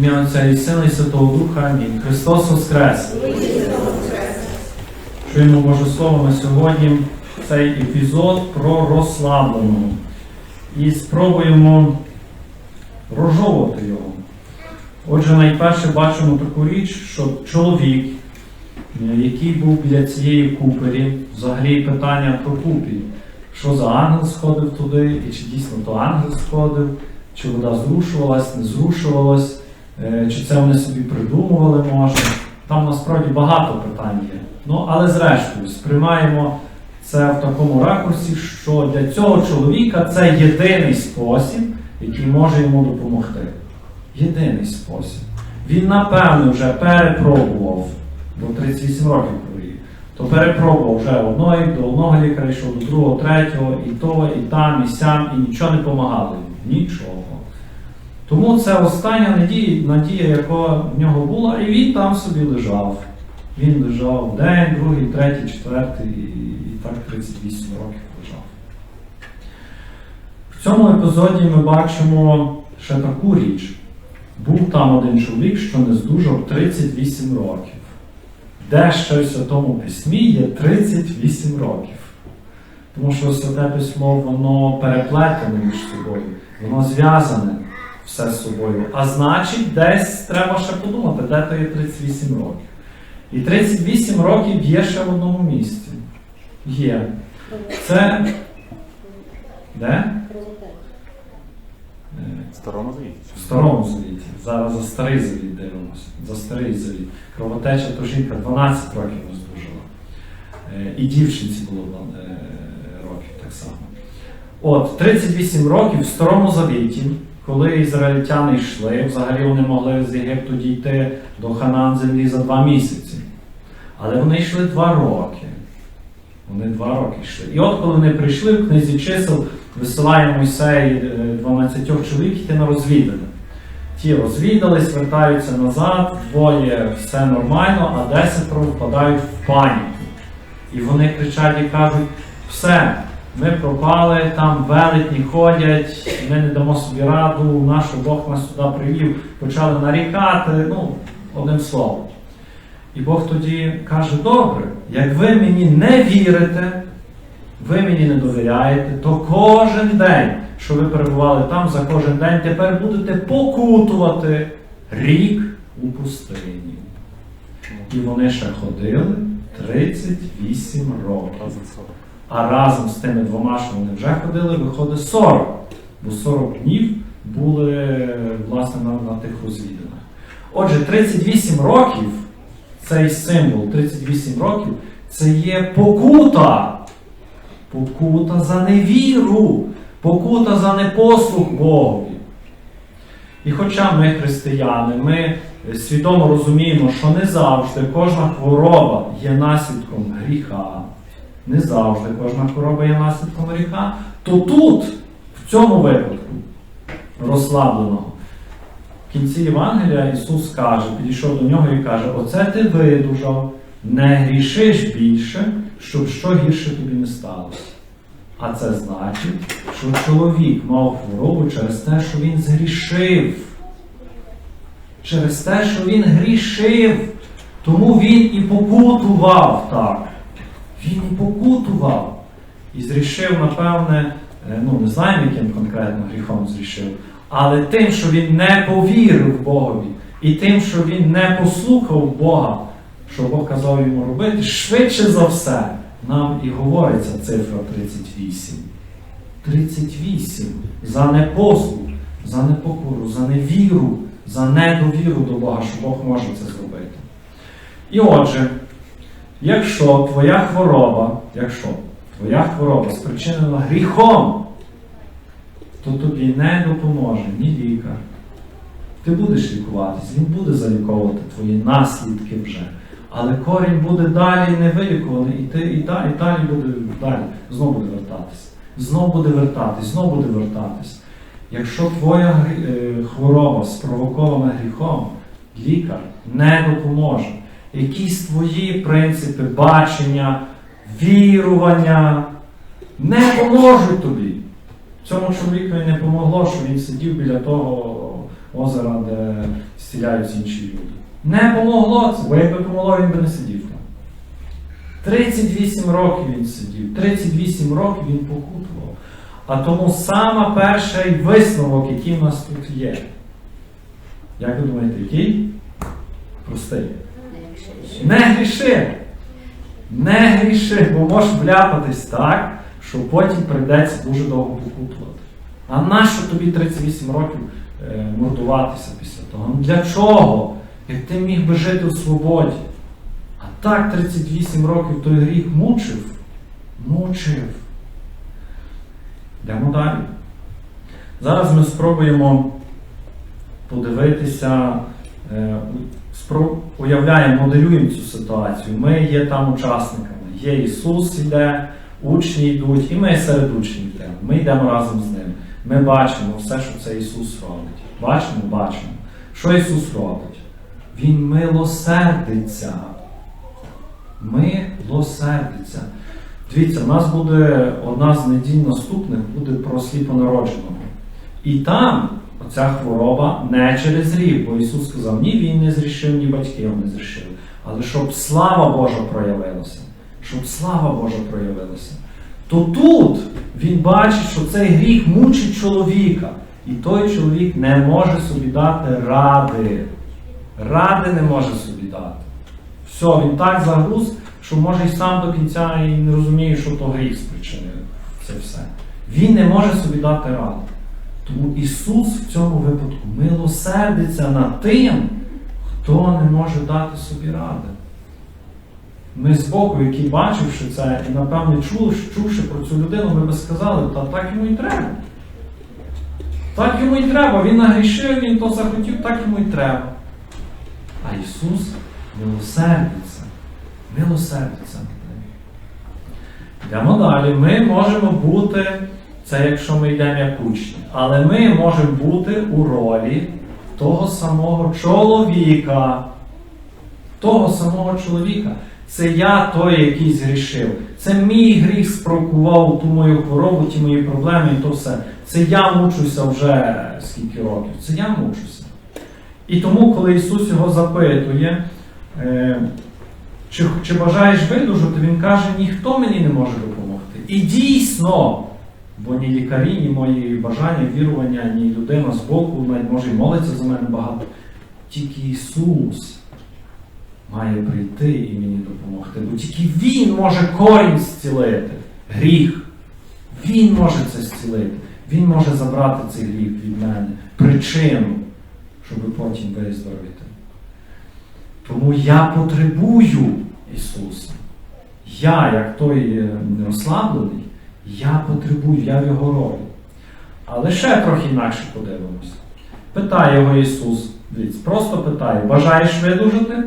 ім'я Отця і Сина і Святого Духа. Амінь. Христос Воскрес! Чуємо Боже Слово на сьогодні цей епізод про розслабленого. І спробуємо розжовувати його. Отже, найперше бачимо таку річ, що чоловік, е, який був біля цієї купері, взагалі питання про купіль. Що за ангел сходив туди, і чи дійсно то ангел сходив, чи вода зрушувалась, не зрушувалась, чи це вони собі придумували, може. Там насправді багато питань є. Ну, але зрештою, сприймаємо це в такому ракурсі, що для цього чоловіка це єдиний спосіб, який може йому допомогти. Єдиний спосіб. Він, напевно, вже перепробував, бо 38 років провів, то перепробував вже одної, до одного лікаря йшов, до другого, третього, і то, і там, і сям, і нічого не допомагало. Нічого. Тому це остання надія, надія, яка в нього була, і він там собі лежав. Він лежав день, другий, третій, четвертий, і, так 38 років лежав. В цьому епізоді ми бачимо ще таку річ. Був там один чоловік, що не здужав 38 років. Де ще в Святому Письмі є 38 років. Тому що Святе Письмо воно переплетене між собою, воно зв'язане все з собою. А значить, десь треба ще подумати, де то є 38 років. І 38 років є ще в одному місці. Є. Це. Де? Е, Старому завіті. в старому завіті. Зараз за старий завіт дивимося. За старий завіт. Кровотеча то жінка 12 років роздужала. Е, І дівчинці було е, років так само. От, 38 років в старому завіті, коли ізраїльтяни йшли, взагалі вони могли з Єгипту дійти до Ханан землі за два місяці. Але вони йшли два роки. Вони два роки йшли. І от коли вони прийшли в книзі чисел, висилає Мойсей е, 12 чоловік йти на розвідання. Ті розвідались, вертаються назад, двоє все нормально, а десятеро впадають в паніку. І вони кричать і кажуть: все, ми пропали, там велетні ходять, ми не дамо собі раду, наш Бог нас сюди привів, почали нарікати, ну, одним словом. І Бог тоді каже: добре, як ви мені не вірите, ви мені не довіряєте, то кожен день, що ви перебували там, за кожен день тепер будете покутувати рік у пустині. І вони ще ходили 38 років. Разом 40. А разом з тими двома, що вони вже ходили, виходить 40. Бо 40 днів були власне на, на тих розвідинах. Отже, 38 років, цей символ 38 років, це є покута. Покута за невіру, покута за непослух Богові. І хоча ми християни, ми свідомо розуміємо, що не завжди кожна хвороба є наслідком гріха, не завжди кожна хвороба є наслідком гріха, то тут, в цьому випадку, розслабленого, в кінці Євангелія Ісус каже, підійшов до нього і каже: Оце ти видужав, не грішиш більше, щоб що гірше тобі не сталося. А це значить, що чоловік мав хворобу через те, що він згрішив. Через те, що він грішив. Тому він і покутував так. Він і покутував. І зрішив, напевне, е, ну не знаємо, яким конкретно гріхом зрішив, але тим, що він не повірив Богові, і тим, що він не послухав Бога, що Бог казав йому робити, швидше за все, нам і говориться цифра 38. 38 за непослух, за непокору, за невіру, за недовіру до Бога, що Бог може це зробити. І отже, якщо твоя хвороба, якщо твоя хвороба спричинена гріхом, то тобі не допоможе ні лікар. Ти будеш лікуватись, він буде заліковувати твої наслідки вже. Але корінь буде далі не вилікуваний, і і далі, і далі буде далі, знову буде вертатись. Знову буде вертатись, знову буде вертатись. Якщо твоя е, хвороба спровокована гріхом, лікар не допоможе. Якісь твої принципи, бачення, вірування не поможуть тобі. Цьому чоловікові не помогло, що він сидів біля того озера, де зціляються інші люди. Не помогло це, бо якби помогло, він би не сидів там. 38 років він сидів, 38 років він покутував. А тому саме перший висновок, який в нас тут є. Як ви думаєте, який? Простий. Не гріши. Не гріши, бо можеш вляпатись так, що потім прийдеться дуже довго покутувати. А нащо тобі 38 років е, мордуватися після того? Ну для чого? Як ти міг би жити у свободі? А так 38 років той гріх мучив? Мучив. Йдемо далі. Зараз ми спробуємо подивитися, е, уявляємо, моделюємо цю ситуацію. Ми є там учасниками. Є Ісус іде, учні йдуть, і ми серед учнів йдемо. Ми йдемо разом з ним. Ми бачимо все, що це Ісус робить. Бачимо, бачимо. Що Ісус робить? Він милосердиться. Милосердиться. Дивіться, у нас буде одна з неділь наступних буде про сліпонародженого. І там оця хвороба не через гріх, бо Ісус сказав, ні він не зрішив, ні батьки його не зрішили. Але щоб слава Божа проявилася, щоб слава Божа проявилася. То тут він бачить, що цей гріх мучить чоловіка. І той чоловік не може собі дати ради. Ради не може собі дати. Все, він так загруз, що може і сам до кінця і не розуміє, що то гріх спричинив. Це все. Він не може собі дати ради. Тому Ісус в цьому випадку милосердиться над тим, хто не може дати собі ради. Ми з боку, які бачивши це, і напевне чули, чувши про цю людину, ми би сказали, та так йому і треба. Так йому і треба. Він нагрішив, він то захотів, так йому і треба. А Ісус милосердиться. Милосердиться. Йдемо далі. Ми можемо бути, це якщо ми йдемо як учні, але ми можемо бути у ролі того самого чоловіка. Того самого чоловіка. Це я той, який згрішив. Це мій гріх спровокував ту мою хворобу, ті мої проблеми і то все. Це я мучуся вже скільки років. Це я мучуся. І тому, коли Ісус його запитує, е, чи, чи бажаєш видужати, Він каже, ніхто мені не може допомогти. І дійсно, бо ні лікарі, ні мої бажання, вірування, ні людина з боку, навіть може і молиться за мене багато. Тільки Ісус має прийти і мені допомогти, бо тільки Він може корінь зцілити, гріх. Він може це зцілити. Він може забрати цей гріх від мене, причину, щоб потім виздоровити. Тому я потребую Ісуса. Я, як той е, розслаблений, я потребую, я в його ролі. Але ще трохи інакше подивимося. Питає його Ісус, просто питає, бажаєш видужати?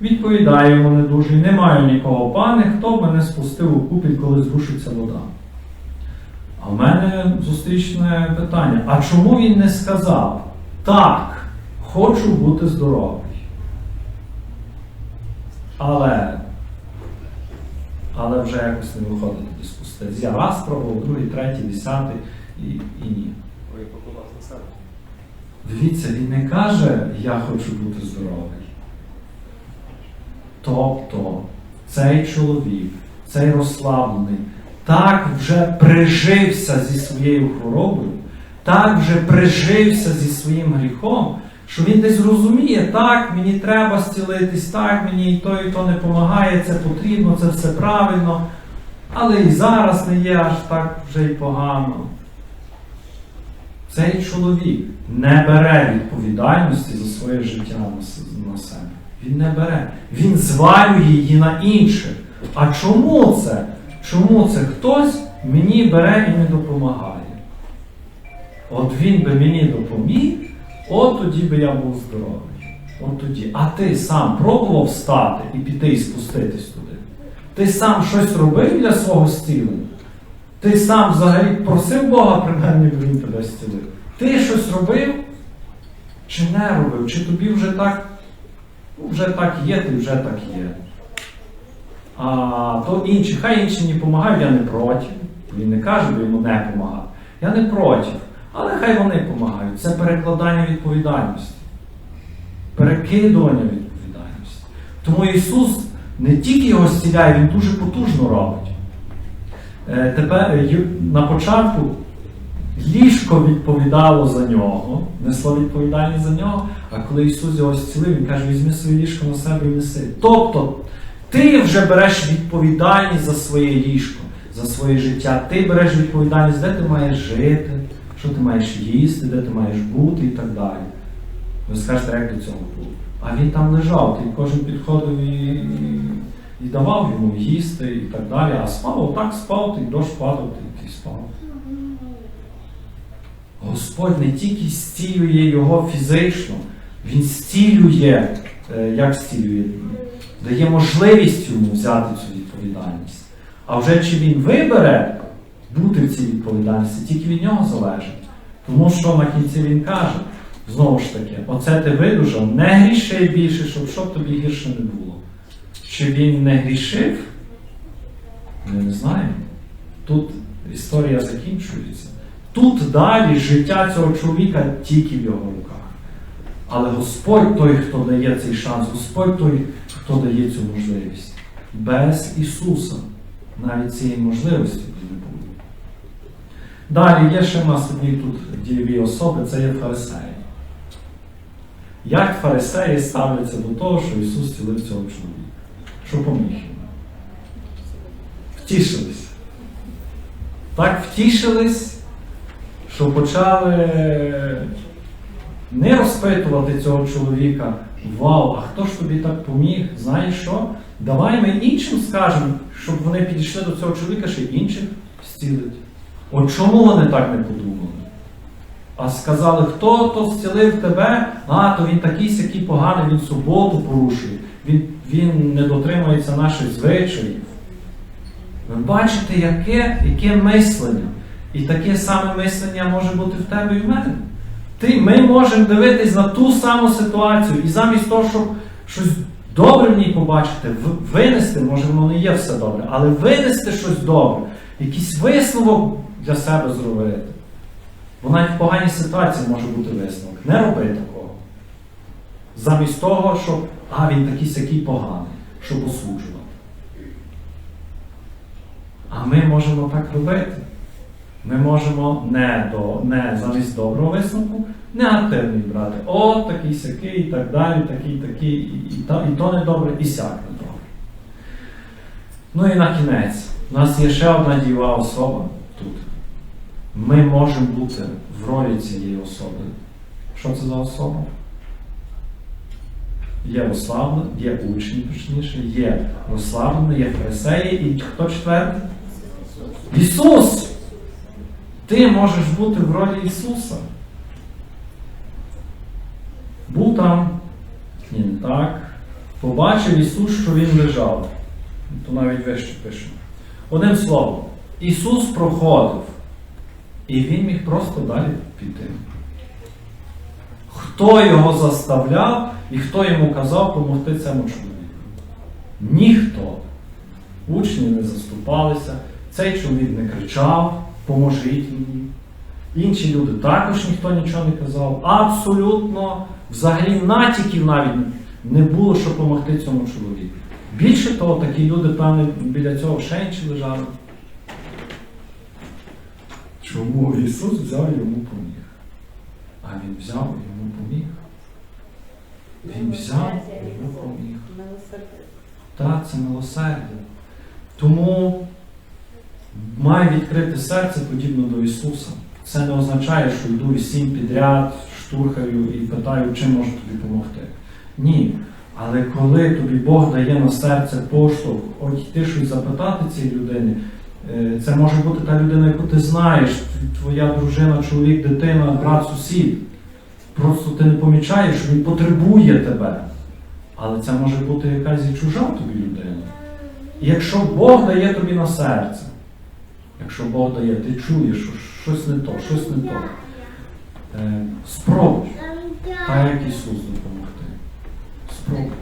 Відповідає йому недужий, не маю нікого, пане, хто б мене спустив у купіль, коли зрушиться вода. А в мене зустрічне питання: а чому він не сказав так, хочу бути здоровий? Але, але вже якось не виходить тоді спуститися. Я раз пробував, другий, третій, десятий і, і ні. Ви покупав на себе. Дивіться, він не каже, я хочу бути здоровий. Тобто цей чоловік, цей розслаблений, так вже прижився зі своєю хворобою, так вже прижився зі своїм гріхом, що він десь розуміє, так, мені треба зцілитись, так, мені і то, і то не допомагає, це потрібно, це все правильно. Але і зараз не є аж так вже й погано. Цей чоловік не бере відповідальності за своє життя на себе. Він не бере. Він звалює її на інших. А чому це? Чому це хтось мені бере і не допомагає? От він би мені допоміг, от тоді би я був здоровий. От тоді. А ти сам пробував встати і піти і спуститись туди? Ти сам щось робив для свого зцілення? Ти сам взагалі просив Бога принаймні, бо він тебе зцілив? Ти щось робив? Чи не робив? Чи тобі вже так, ну, вже так є, ти вже так є. А то інші, хай інші не допомагають, я не проти. Він не каже, бо йому не допомагати. Я не проти. Але хай вони допомагають. Це перекладання відповідальності. перекидування відповідальності. Тому Ісус не тільки його зціляє, Він дуже потужно робить. Е, Тепер е, на початку ліжко відповідало за нього, несло відповідальність за нього, а коли Ісус його зцілив, Він каже, візьми своє ліжко на себе і неси. Тобто, ти вже береш відповідальність за своє ліжко, за своє життя. Ти береш відповідальність, де ти маєш жити, що ти маєш їсти, де ти маєш бути і так далі. Ви скажете, як до цього було. А він там лежав, ти кожен підходив і, і, давав йому їсти і так далі. А спав, отак спав, ти дощ падав, ти, спав. Господь не тільки зцілює його фізично, Він зцілює, е, як зцілює, дає можливість йому взяти цю відповідальність. А вже чи він вибере бути в цій відповідальності, тільки від нього залежить. Тому що на кінці він каже, знову ж таки, оце ти видужав, не гріши більше, щоб що б тобі гірше не було. Чи він не грішив? Ми не знаємо. Тут історія закінчується. Тут далі життя цього чоловіка тільки в його руках. Але Господь той, хто дає цей шанс, Господь той, хто дає цю можливість. Без Ісуса навіть цієї можливості не було. Далі є ще в нас одні тут дієві особи, це є фарисеї. Як фарисеї ставляться до того, що Ісус цілив цього чоловіка? Що поміг йому? Втішились. Так втішились, що почали не розпитувати цього чоловіка, вау, а хто ж тобі так поміг? Знаєш що? Давай ми іншим скажемо, щоб вони підійшли до цього чоловіка, ще інших зцілить. От чому вони так не подумали? А сказали, хто то зцілив тебе, а то він такий сякий поганий, він суботу порушує, він, він не дотримується наших звичаїв. Ви бачите, яке, яке мислення. І таке саме мислення може бути в тебе і в мене. Ти, ми можемо дивитись на ту саму ситуацію, і замість того, щоб щось добре в ній побачити, винести, може воно не є все добре, але винести щось добре, якийсь висновок для себе зробити. Навіть в поганій ситуації може бути висновок. Не роби такого. Замість того, щоб а, він такий сякий поганий, щоб осуджувати. А ми можемо так робити. Ми можемо не, до, не замість доброго висновку негативний брати. О, такий сякий, і так далі, такий, такий, і, і, то, і то не добре, і сяк не добре. Ну і на кінець, у нас є ще одна дієва особа. Ми можемо бути в ролі цієї особи. Що це за особа? Є розслаблені, є учні, точніше, є розслаблені, є фарисеї, і хто четвертий? Ісус! Ти можеш бути в ролі Ісуса. Був там, ні, не так. Побачив Ісус, що Він лежав. То навіть вище пише. Одним словом, Ісус проходив, і Він міг просто далі піти. Хто його заставляв і хто йому казав допомогти цьому чоловіку? Ніхто. Учні не заступалися, цей чоловік не кричав, поможіть мені. Інші люди також ніхто нічого не казав. Абсолютно, взагалі натяків навіть не було, щоб допомогти цьому чоловіку. Більше того, такі люди, певне, біля цього ще лежали. Чому Ісус взяв йому поміг? А Він взяв йому поміг. Він взяв йому поміг. Так, це милосердя. Тому має відкрити серце подібно до Ісуса. Це не означає, що йду і всім підряд, штурхаю і питаю, чим можу тобі допомогти. Ні. Але коли тобі Бог дає на серце поштовх, от йти щось запитати цій людині, це може бути та людина, яку ти знаєш, твоя дружина, чоловік, дитина, брат, сусід. Просто ти не помічаєш, що він потребує тебе. Але це може бути якась і чужа тобі людина. І якщо Бог дає тобі на серце, якщо Бог дає, ти чуєш, що щось не то, щось не то, е, спробуй, так як Ісус допомогти. Спробуй.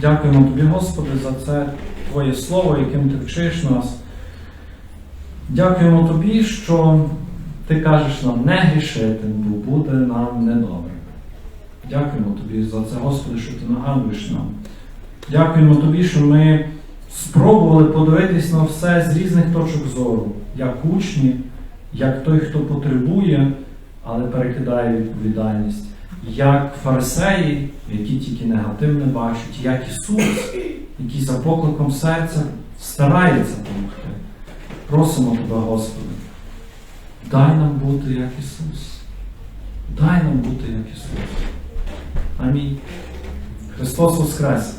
Дякуємо тобі, Господи, за це Твоє Слово, яким ти вчиш нас. Дякуємо тобі, що ти кажеш нам не грішити, бо буде нам недобре. Дякуємо Тобі за це, Господи, що Ти нагадуєш нам. Дякуємо Тобі, що ми спробували подивитись на все з різних точок зору, як учні, як той, хто потребує, але перекидає відповідальність, як фарисеї, які тільки негативне бачать, як Ісус, який за покликом серця старається допомогти. Просимо Тебе, Господи, дай нам бути як Ісус. Дай нам бути як Ісус. Амінь. Христос Воскрес!